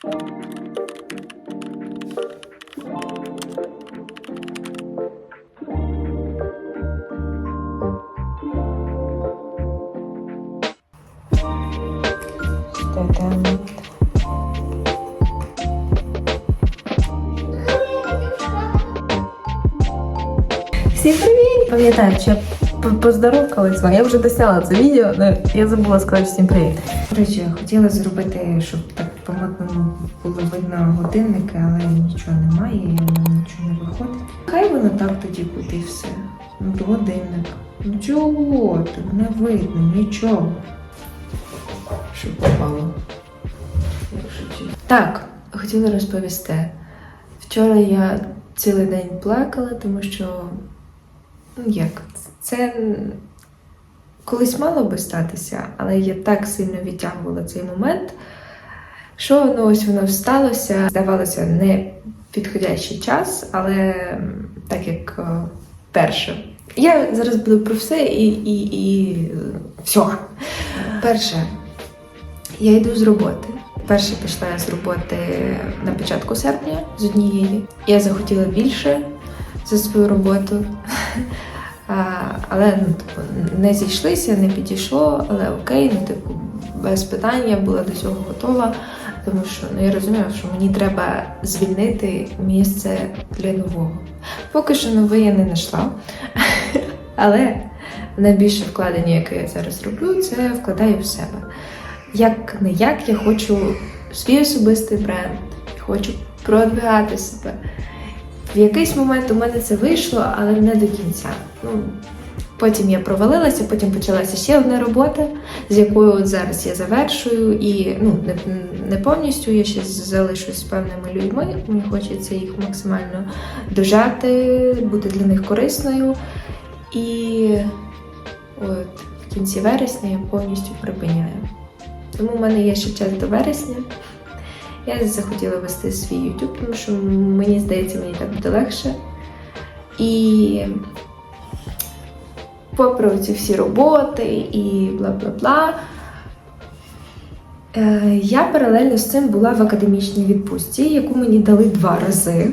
Всім привіт! Пам'ятаю, що я поздоровкалась з. Я вже досняла це відео, але я забула сказати всім привіт. До речі, хотіла зробити, щоб так по модному було видно годинники, але нічого немає, і нічого не виходить. Хай воно так тоді буде все. Ну, годинник. Ну чого ти? Не видно, нічого. Щоб попало. Так, хотіла розповісти. Вчора я цілий день плакала, тому що ну як, це колись мало би статися, але я так сильно відтягувала цей момент, що ну, ось воно сталося. Здавалося, не підходящий час, але так як е, перше. Я зараз буду про все і, і, і все. Перше, я йду з роботи. Перше пішла я з роботи на початку серпня з однієї. Я захотіла більше за свою роботу. Але ну, типу, не зійшлися, не підійшло, але окей, ну типу, без питань я була до цього готова, тому що ну, я розуміла, що мені треба звільнити місце для нового. Поки що нове я не знайшла. Але найбільше вкладення, яке я зараз роблю, це вкладаю в себе як не як я хочу свій особистий бренд, хочу продвигати себе. В якийсь момент у мене це вийшло, але не до кінця. Ну, потім я провалилася, потім почалася ще одна робота, з якою зараз я завершую, і ну, не, не повністю я ще залишусь з певними людьми. Мені хочеться їх максимально дожати, бути для них корисною. І от в кінці вересня я повністю припиняю. Тому в мене є ще час до вересня. Я захотіла вести свій YouTube, тому що мені здається, мені так буде легше. І попри ці всі роботи і бла-бла-бла, е, я паралельно з цим була в академічній відпустці, яку мені дали два рази.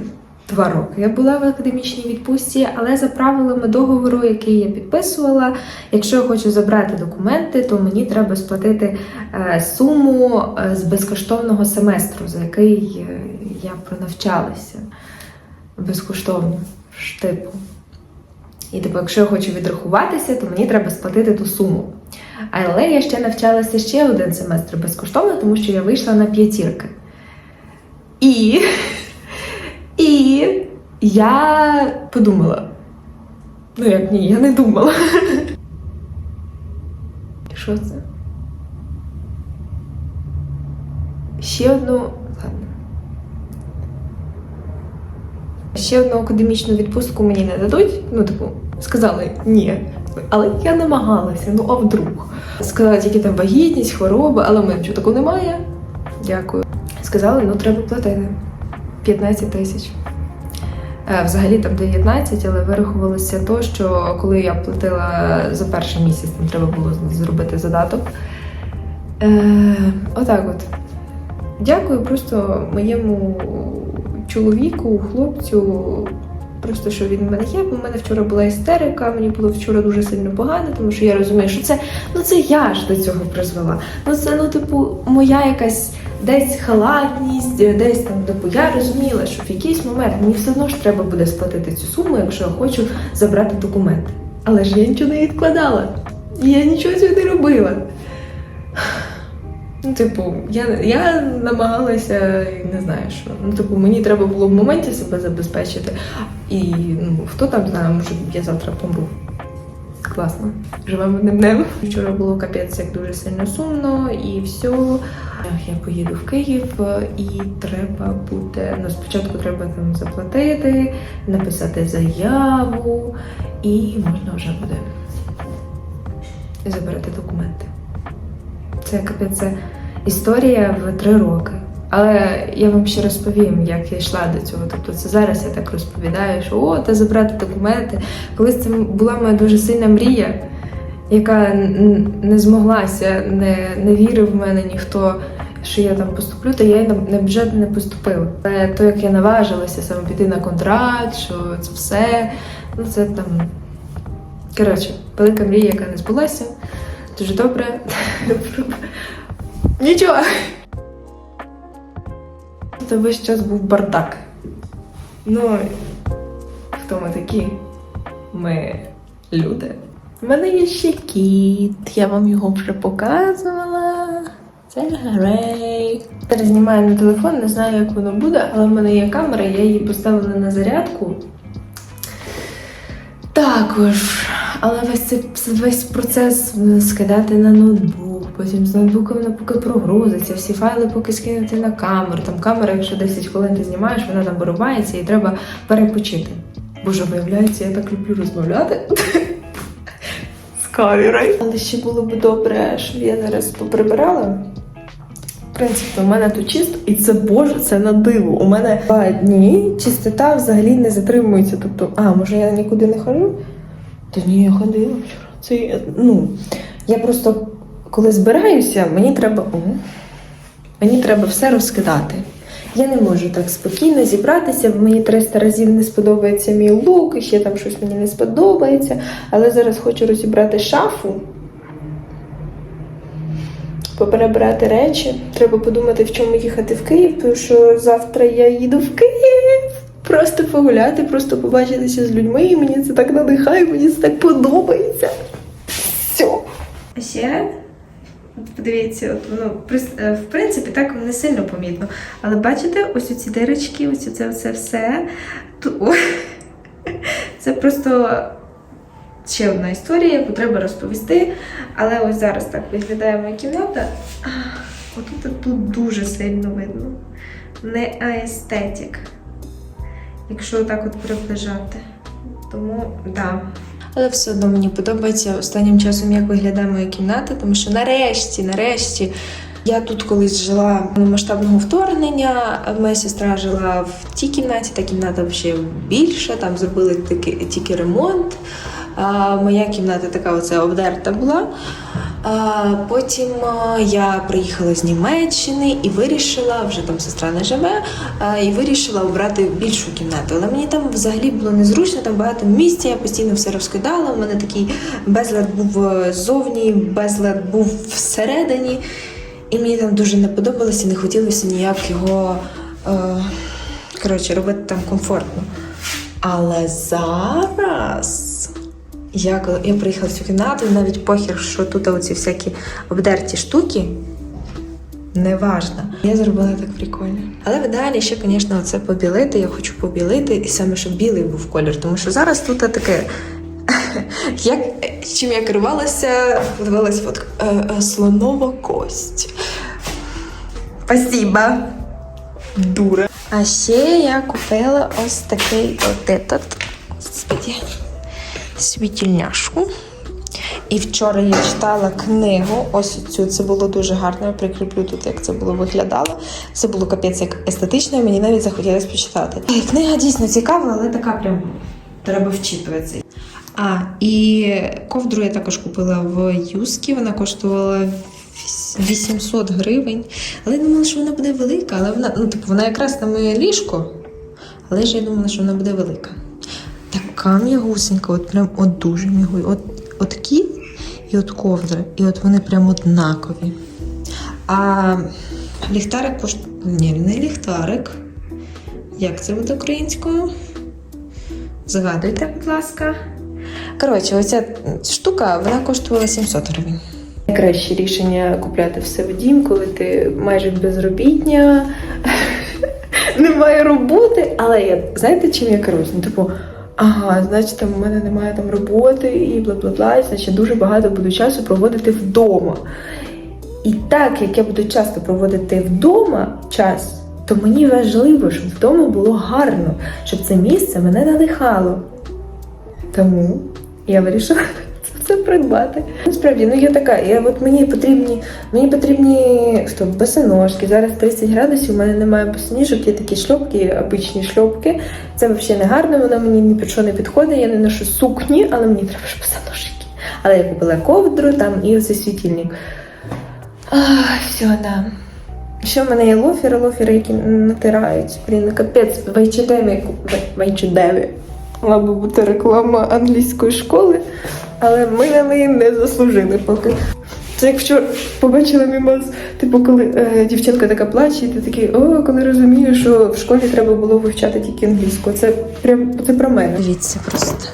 Два роки я була в академічній відпустці, але за правилами договору, який я підписувала, якщо я хочу забрати документи, то мені треба сплатити е, суму е, з безкоштовного семестру, за який е, я пронавчалася безкоштовно ж, типу. І типу, якщо я хочу відрахуватися, то мені треба сплатити ту суму. Але я ще навчалася ще один семестр безкоштовно, тому що я вийшла на п'ятірки. І і я подумала. Ну, як ні, я не думала. Що це? Ще одну. Ладно. Ще одну академічну відпустку мені не дадуть. Ну, типу, сказали ні. Але я намагалася, ну а вдруг. Сказали тільки там вагітність, хвороби, але в мене нічого такого немає. Дякую. Сказали, ну треба платити. 15 тисяч. Е, Взагалі там 19, але вирахувалося то, що коли я платила за перший місяць, там треба було зробити задаток. Е, отак от. Дякую просто моєму чоловіку, хлопцю. Просто що він в мене є, в мене вчора була істерика, мені було вчора дуже сильно погано, тому що я розумію, що це ну це я ж до цього призвела. Ну це ну, типу, моя якась десь халатність, десь там, типу, я розуміла, що в якийсь момент мені все одно ж треба буде сплатити цю суму, якщо я хочу забрати документи. Але ж я нічого не відкладала. І я нічого цього не робила. Ну, типу, я, я намагалася, не знаю що. Ну, типу, мені треба було в моменті себе забезпечити. І ну, хто там знає, може я завтра помру. Класно. Живемо одним днем. Вчора було капець як дуже сильно сумно і все. Я поїду в Київ і треба буде. Ну, спочатку треба там заплатити, написати заяву, і можна вже буде забирати документи. Це капець історія в три роки. Але я вам ще розповім, як я йшла до цього. Тобто це зараз я так розповідаю, що о, та забрати документи. Колись це була моя дуже сильна мрія, яка не змоглася, не, не вірив в мене ніхто, що я там поступлю, то я на бюджет не поступила. Але то, як я наважилася саме піти на контракт, що це все, ну це там. Коротше, велика мрія, яка не збулася. Дуже добре. Нічого. Це весь час був бардак. Ну, хто ми такі? Ми люди. У мене є ще кіт, я вам його вже показувала. Це Грей. Зараз знімаю на телефон, не знаю, як воно буде, але в мене є камера, я її поставила на зарядку. Також, але весь цей весь процес скидати на ноутбук, потім з ноутбука воно поки прогрузиться, всі файли поки скинути на камеру. Там камера, якщо 10 хвилин ти знімаєш, вона там вирубається і треба перепочити. Боже, виявляється, я так люблю розмовляти. З камерою. Але ще було б добре, щоб я зараз поприбирала. В принципі, у мене тут чисто, і це боже, це на диво. У мене два дні чистота взагалі не затримується. Тобто, а, може я нікуди не ходжу? Та ні, я ходила вчора. Це я- ну, я просто коли збираюся, мені треба. О, мені треба все розкидати. Я не можу так спокійно зібратися, бо мені 300 разів не сподобається мій лук, і ще там щось мені не сподобається. Але зараз хочу розібрати шафу, поперебирати речі. Треба подумати, в чому їхати в Київ, тому що завтра я їду в Київ. Просто погуляти, просто побачитися з людьми, і мені це так надихає, мені це так подобається. Все. А ще От подивіться, от прис- е, в принципі так не сильно помітно. Але бачите, ось ці дирочки, ось це все все. Це просто ще одна історія, яку треба розповісти. Але ось зараз так виглядає моя кімната. Отут тут дуже сильно видно. Не аестетик. Якщо так от приближати. Тому. Да. Але все одно мені подобається останнім часом, як виглядає моя кімната, тому що нарешті, нарешті. Я тут колись жила масштабного вторгнення. Моя сестра жила в тій кімнаті, та кімната ще більша, там зробили тільки, тільки ремонт. Моя кімната така оце обдерта була. Потім я приїхала з Німеччини і вирішила, вже там сестра не живе, і вирішила обрати більшу кімнату. Але мені там взагалі було незручно, там багато місця, я постійно все розкидала. У мене такий безлад був е, ззовні, безлад був всередині. І мені там дуже не подобалося, не хотілося ніяк його е, коротше, робити там комфортно. Але зараз. Я, я приїхала в цю кімнату, навіть похер, що тут оці всякі обдерті штуки. Неважно. Я зробила так прикольно. Але в ідеалі ще, звісно, це побілити. Я хочу побілити, і саме щоб білий був колір. Тому що зараз тут таке. Як, чим я керувалася, подивилась фотку. Е, е, слонова кость. Спасибо. Дура. А ще я купила ось такий от этот, господи, світільняшку. І вчора я читала книгу. Ось цю це було дуже гарно. Я прикріплю тут, як це було виглядало. Це було капець як естетично, і мені навіть захотілося почитати. І книга дійсно цікава, але така прям треба вчитуватися. А, і ковдру я також купила в Юскі. Вона коштувала 800 гривень. Але я думала, що вона буде велика, але вона, ну, типу, вона якраз на моє ліжко. Але ж я думала, що вона буде велика. Така м'ягусенька, от прям от дуже м'ягу. От, от кіт і от ковдра. І от вони прям однакові. А ліхтарик коштує. Ні, не ліхтарик. Як це буде українською? Згадуйте, будь ласка. Коротше, оця штука вона коштувала 700 гривень. Найкраще рішення купляти все в дім, коли ти майже безробітня, немає роботи. Але я знаєте, чим я керуюсь? Ну, типу, ага, значить, там у мене немає там роботи і бла бла бла, і, значить дуже багато буду часу проводити вдома. І так як я буду часто проводити вдома час, то мені важливо, щоб вдома було гарно, щоб це місце мене надихало. Тому я вирішила це придбати. Насправді, ну я така, я от мені потрібні, мені потрібні хто босоножки. Зараз 30 градусів, у мене немає босоніжок, є такі шльопки, обичні шльопки. Це взагалі не гарно, воно мені ні під що не підходить. Я не ношу сукні, але мені треба ж босоножки. Але я купила ковдру там і оцей світильник. А, все, да. Ще в мене є лофери, лофери, які натираються. Блін, капець, в H&M, H&M. Би бути реклама англійської школи, але ми на неї не заслужили поки. Це як вчора побачила мімас, типу, коли е, дівчинка така плаче, і ти такий, о, коли розумієш, що в школі треба було вивчати тільки англійську. Це прям це про мене. Дивіться просто.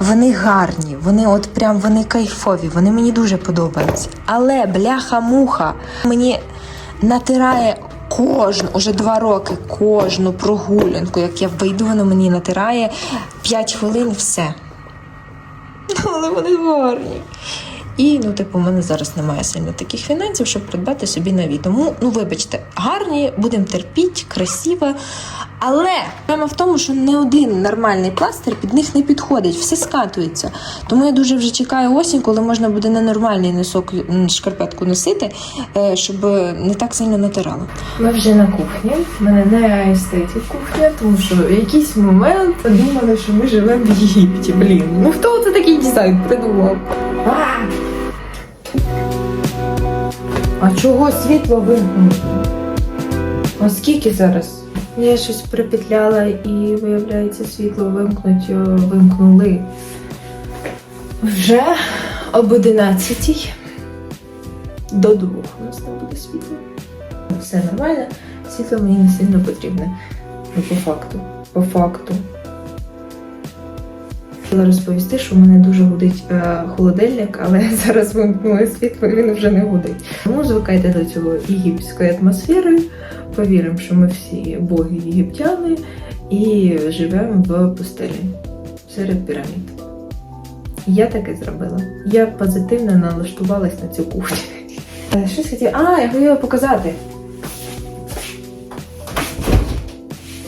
Вони гарні, вони от прям вони кайфові, вони мені дуже подобаються. Але бляха-муха мені натирає кожну, уже два роки, кожну прогулянку, як я вийду, воно мені натирає 5 хвилин все. Але вони гарні. І ну, типу, у мене зараз немає сильно таких фінансів, щоб придбати собі нові. Тому, ну вибачте, гарні, будемо терпіти, красиво. Але проблема в тому, що не один нормальний пластир під них не підходить, все скатується. Тому я дуже вже чекаю осінь, коли можна буде на нормальний носок шкарпетку носити, е, щоб не так сильно натирало. Ми вже на кухні. У мене не естетик кухня, тому що в якийсь момент подумали, що ми живемо в Єгипті. Блін, ну хто це такий дизайн придумав? А! Чого світло вимкнуто? А скільки зараз? Я щось припетляла і виявляється, світло вимкнуть, вимкнули. Вже об 11 до 2 у нас не буде світло. Все нормально, світло мені не сильно потрібне. Ну, по факту. По факту. Хотіла розповісти, що в мене дуже гудить е, холодильник, але зараз вимкнули світло і він вже не гудить. Тому звикайте до цього єгипетської атмосфери. Повіримо, що ми всі боги єгиптяни і живемо в пустелі серед пірамід. Я таке зробила. Я позитивно налаштувалась на цю кухню. Е, Щось хотіла. А, я хотіла показати.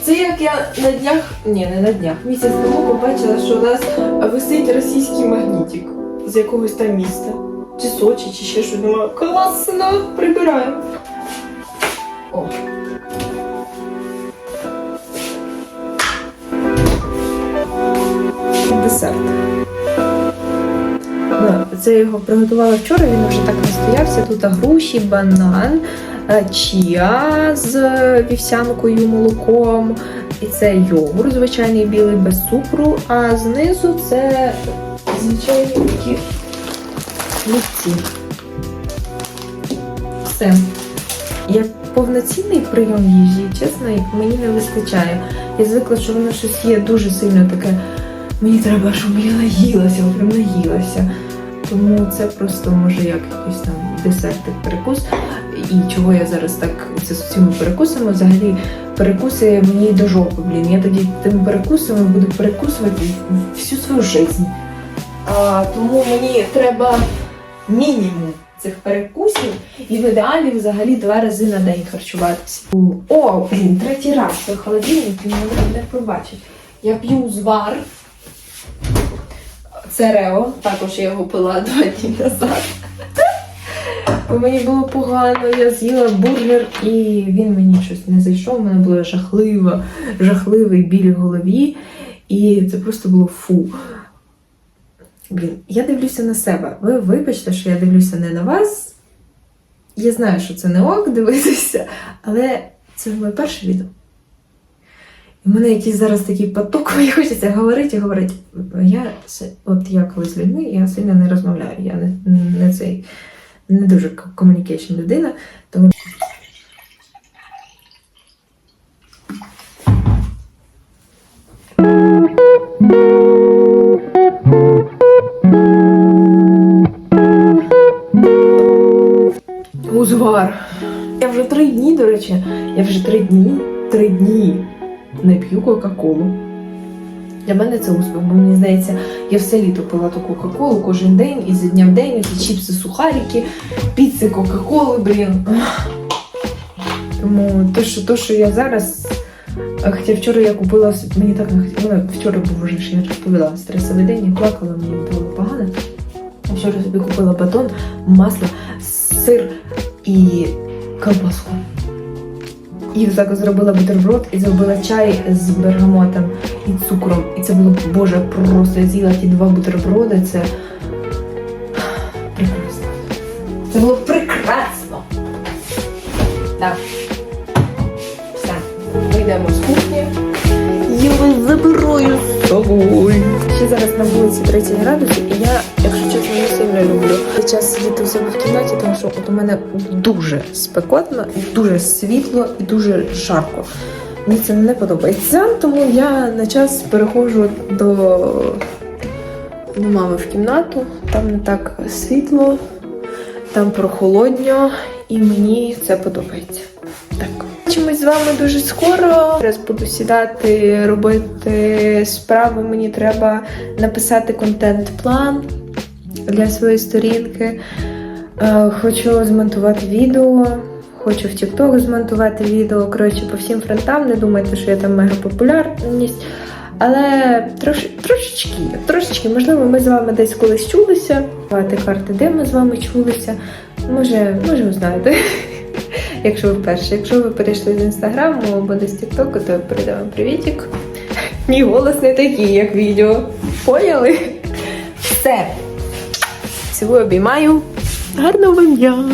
Це як я на днях, ні, не на днях, місяць тому побачила, що у нас висить російський магнітик з якогось там міста. Чи Сочі, чи ще щось. Думаю, класно, прибираємо. О. Десерт. Це його приготувала вчора, він вже так настоявся. Тут груші, банан, чія з вівсянкою, молоком. І це йогурт, звичайний білий без цукру, а знизу це звичайні такі ліпці. Все. Як повноцінний прийом їжі, чесно, мені не вистачає. Я звикла, що воно щось є дуже сильно таке. Мені треба, щоб я наїлася, прям наїлася. Тому це просто може як якийсь там десертик перекус. І чого я зараз так це з цими перекусами? Взагалі перекуси мені до жопи, блін. Я тоді тими перекусами буду перекусувати всю свою життя. А, тому мені треба мінімум цих перекусів і в ідеалі взагалі два рази на день харчуватися. О, блін, третій раз холодильник він мене не пробачить. Я п'ю звар. Це Рео, також я його пила два дні назад. Бо мені було погано, я з'їла бургер і він мені щось не зайшов. У мене була жахлива, жахливий біль в голові, і це просто було фу. Блін, я дивлюся на себе. Ви вибачте, що я дивлюся не на вас. Я знаю, що це не ок дивитися, але це моє перше відео. І в мене якийсь зараз такий поток, мені хочеться говорити і говорити. Я, с- от я коли з людьми, я сильно не розмовляю. Я не, не цей не дуже комунікейшн людина, тому. Узвар. Я вже три дні, до речі, я вже три дні, три дні не п'ю Кока-Колу. Для мене це успіх, бо мені здається, я все літо пила ту Кока-Колу кожен день, і зі дня в день ці чіпси, сухарики, піци, Кока-Коли, блін. Тому те, що, то, що я зараз. Хоча вчора я купила, мені так не хотілося, вчора був вже ж я розповідала стресовий день, я плакала, мені було погано. Вчора собі купила батон, масло, сир і колбаску. І так зробила бутерброд і зробила чай з бергамотом і цукром. І це було, боже, просто я з'їла ті два бутерброди. Це прекрасно. Це було прекрасно. Так. Все. Вийдемо з кухні. Я вас забираю з собою. Ще зараз на вулиці 30 градусів, і я, сильно люблю цей час сидіти у себе в кімнаті, тому що от у мене дуже спекотно, дуже світло і дуже жарко. Мені це не подобається, тому я на час переходжу до, до мами в кімнату. Там не так світло, там прохолодньо, і мені це подобається. Так. Бачимось з вами дуже скоро. Зараз буду сідати, робити справи. Мені треба написати контент-план для своєї сторінки. Е, Хочу змонтувати відео, хочу в TikTok змонтувати відео. Коротше, по всім фронтам. Не думайте, що я там мега популярність. Але трош, трошечки, трошечки, можливо, ми з вами десь колись чулися. Давайте карти, де ми з вами чулися. Може, може, ви знаєте. Якщо ви вперше, якщо ви перейшли з інстаграму або десь Тіктоку, то передаємо привітик. Мій голос не такий, як відео. Поняли? Все. Цілую обіймаю. Гарного вам дня!